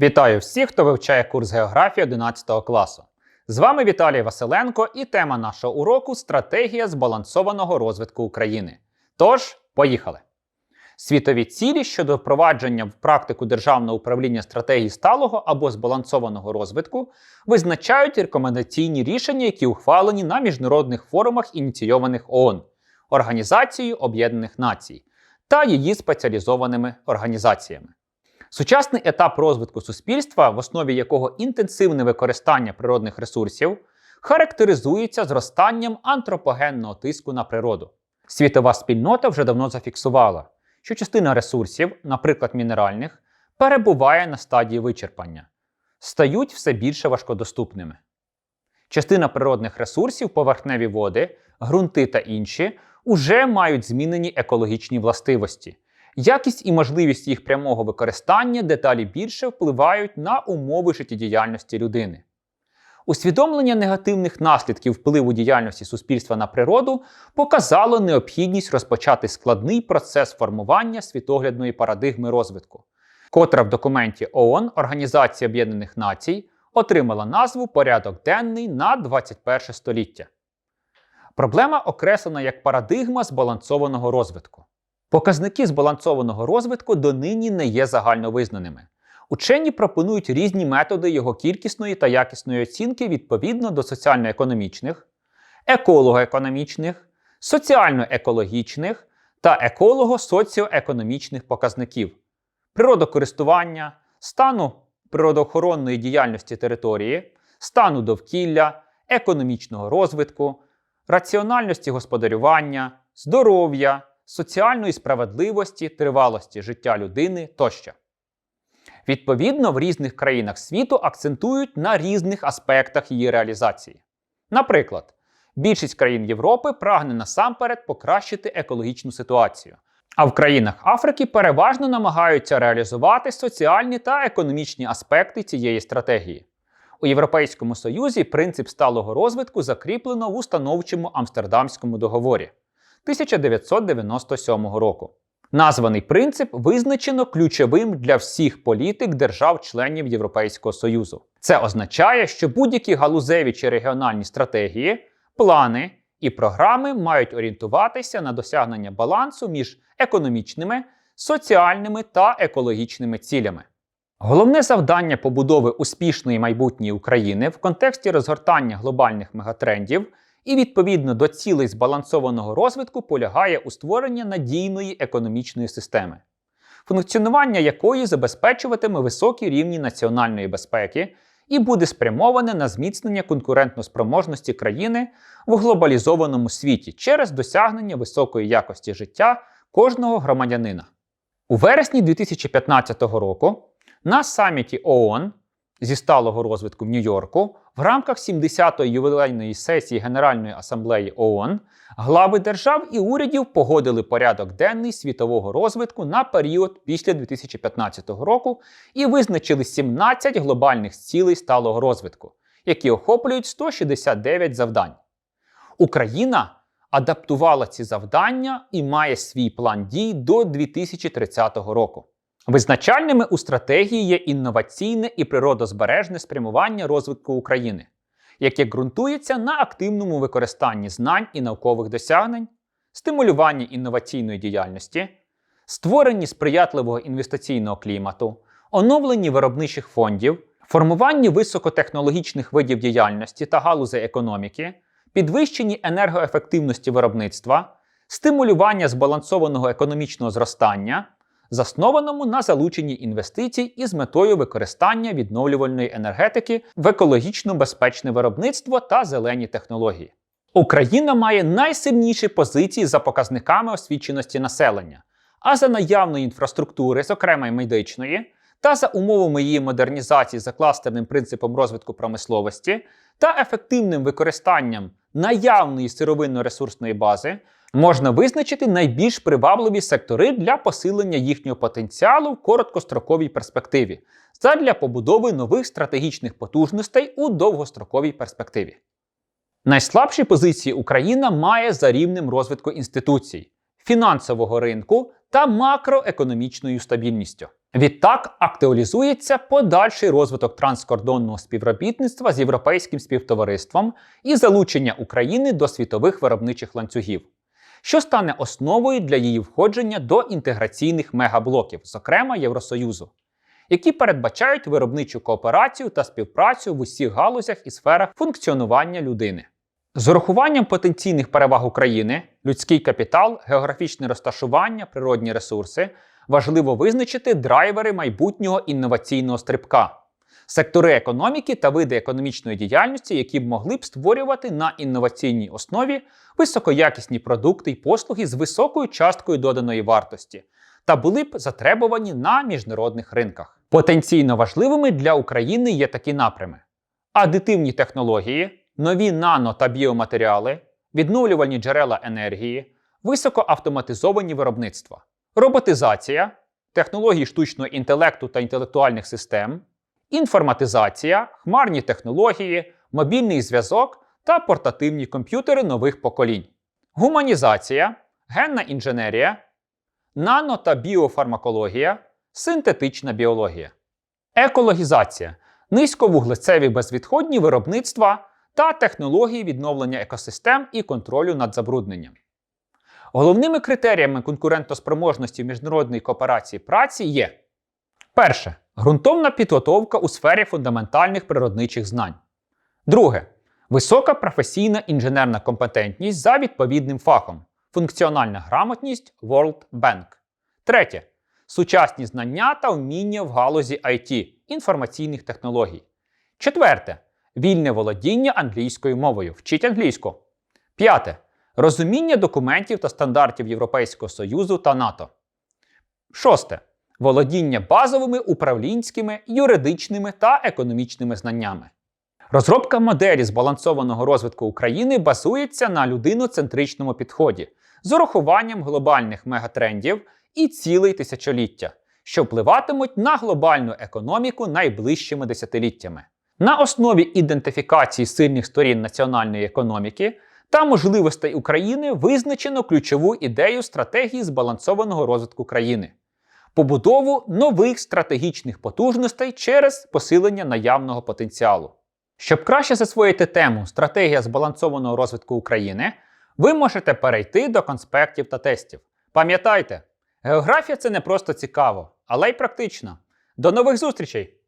Вітаю всіх, хто вивчає курс географії 11 класу. З вами Віталій Василенко і тема нашого уроку стратегія збалансованого розвитку України. Тож, поїхали! Світові цілі щодо впровадження в практику державного управління стратегії сталого або збалансованого розвитку визначають рекомендаційні рішення, які ухвалені на міжнародних форумах, ініційованих ООН, Організацією Об'єднаних Націй та її спеціалізованими організаціями. Сучасний етап розвитку суспільства, в основі якого інтенсивне використання природних ресурсів, характеризується зростанням антропогенного тиску на природу. Світова спільнота вже давно зафіксувала, що частина ресурсів, наприклад, мінеральних, перебуває на стадії вичерпання, стають все більше важкодоступними. Частина природних ресурсів, поверхневі води, ґрунти та інші, уже мають змінені екологічні властивості. Якість і можливість їх прямого використання деталі більше впливають на умови життєдіяльності людини. Усвідомлення негативних наслідків впливу діяльності суспільства на природу показало необхідність розпочати складний процес формування світоглядної парадигми розвитку, котра в документі ООН Організації Об'єднаних Націй отримала назву Порядок денний на 21 століття. Проблема окреслена як парадигма збалансованого розвитку. Показники збалансованого розвитку донині не є загальновизнаними. Учені пропонують різні методи його кількісної та якісної оцінки відповідно до соціально-економічних, еколого-економічних, соціально-екологічних та еколого-соціоекономічних показників, природокористування, стану природоохоронної діяльності території, стану довкілля, економічного розвитку, раціональності господарювання, здоров'я, соціальної справедливості, тривалості життя людини тощо. Відповідно, в різних країнах світу акцентують на різних аспектах її реалізації. Наприклад, більшість країн Європи прагне насамперед покращити екологічну ситуацію, а в країнах Африки переважно намагаються реалізувати соціальні та економічні аспекти цієї стратегії. У Європейському Союзі принцип сталого розвитку закріплено в установчому Амстердамському договорі 1997 року. Названий принцип визначено ключовим для всіх політик держав-членів Європейського Союзу. Це означає, що будь-які галузеві чи регіональні стратегії, плани і програми мають орієнтуватися на досягнення балансу між економічними, соціальними та екологічними цілями. Головне завдання побудови успішної майбутньої України в контексті розгортання глобальних мегатрендів і відповідно до цілей збалансованого розвитку полягає у створенні надійної економічної системи, функціонування якої забезпечуватиме високі рівні національної безпеки і буде спрямоване на зміцнення конкурентноспроможності країни в глобалізованому світі через досягнення високої якості життя кожного громадянина. У вересні 2015 року на саміті ООН зі сталого розвитку в Нью-Йорку в рамках 70-ї ювілейної сесії Генеральної асамблеї ООН глави держав і урядів погодили порядок денний світового розвитку на період після 2015 року і визначили 17 глобальних цілей сталого розвитку, які охоплюють 169 завдань. Україна адаптувала ці завдання і має свій план дій до 2030 року. Визначальними у стратегії є інноваційне і природозбережне спрямування розвитку України, яке ґрунтується на активному використанні знань і наукових досягнень, стимулюванні інноваційної діяльності, створенні сприятливого інвестиційного клімату, оновленні виробничих фондів, формуванні високотехнологічних видів діяльності та галузей економіки, підвищенні енергоефективності виробництва, стимулювання збалансованого економічного зростання заснованому на залученні інвестицій із метою використання відновлювальної енергетики в екологічно безпечне виробництво та зелені технології. Україна має найсильніші позиції за показниками освіченості населення, а за наявної інфраструктури, зокрема й медичної, та за умовами її модернізації за кластерним принципом розвитку промисловості та ефективним використанням наявної сировинно-ресурсної бази, можна визначити найбільш привабливі сектори для посилення їхнього потенціалу в короткостроковій перспективі задля побудови нових стратегічних потужностей у довгостроковій перспективі. Найслабші позиції Україна має за рівнем розвитку інституцій, фінансового ринку та макроекономічною стабільністю. Відтак актуалізується подальший розвиток транскордонного співробітництва з європейським співтовариством і залучення України до світових виробничих ланцюгів, що стане основою для її входження до інтеграційних мегаблоків, зокрема Євросоюзу, які передбачають виробничу кооперацію та співпрацю в усіх галузях і сферах функціонування людини. З урахуванням потенційних переваг України, людський капітал, географічне розташування, природні ресурси, важливо визначити драйвери майбутнього інноваційного стрибка, сектори економіки та види економічної діяльності, які б могли б створювати на інноваційній основі високоякісні продукти й послуги з високою часткою доданої вартості та були б затребувані на міжнародних ринках. Потенційно важливими для України є такі напрями: адитивні технології, нові нано та біоматеріали, відновлювальні джерела енергії, високоавтоматизовані виробництва, роботизація, технології штучного інтелекту та інтелектуальних систем, інформатизація, хмарні технології, мобільний зв'язок та портативні комп'ютери нових поколінь, гуманізація, генна інженерія, нано та біофармакологія, синтетична біологія, екологізація, низьковуглецеві безвідходні виробництва та технології відновлення екосистем і контролю над забрудненням. Головними критеріями конкурентоспроможності міжнародної кооперації праці є перше ґрунтовна підготовка у сфері фундаментальних природничих знань. Друге висока професійна інженерна компетентність за відповідним фахом, функціональна грамотність World Bank. Третє сучасні знання та вміння в галузі IT, інформаційних технологій. Четверте вільне володіння англійською мовою. Вчіть англійську. П'яте розуміння документів та стандартів Європейського Союзу та НАТО. Шосте. Володіння базовими управлінськими, юридичними та економічними знаннями. Розробка моделі збалансованого розвитку України базується на людиноцентричному підході з урахуванням глобальних мегатрендів і цілей тисячоліття, що впливатимуть на глобальну економіку найближчими десятиліттями. На основі ідентифікації сильних сторін національної економіки та можливостей України визначено ключову ідею стратегії збалансованого розвитку країни побудову нових стратегічних потужностей через посилення наявного потенціалу. Щоб краще засвоїти тему Стратегія збалансованого розвитку України, ви можете перейти до конспектів та тестів. Пам'ятайте, географія це не просто цікаво, але й практично. До нових зустрічей!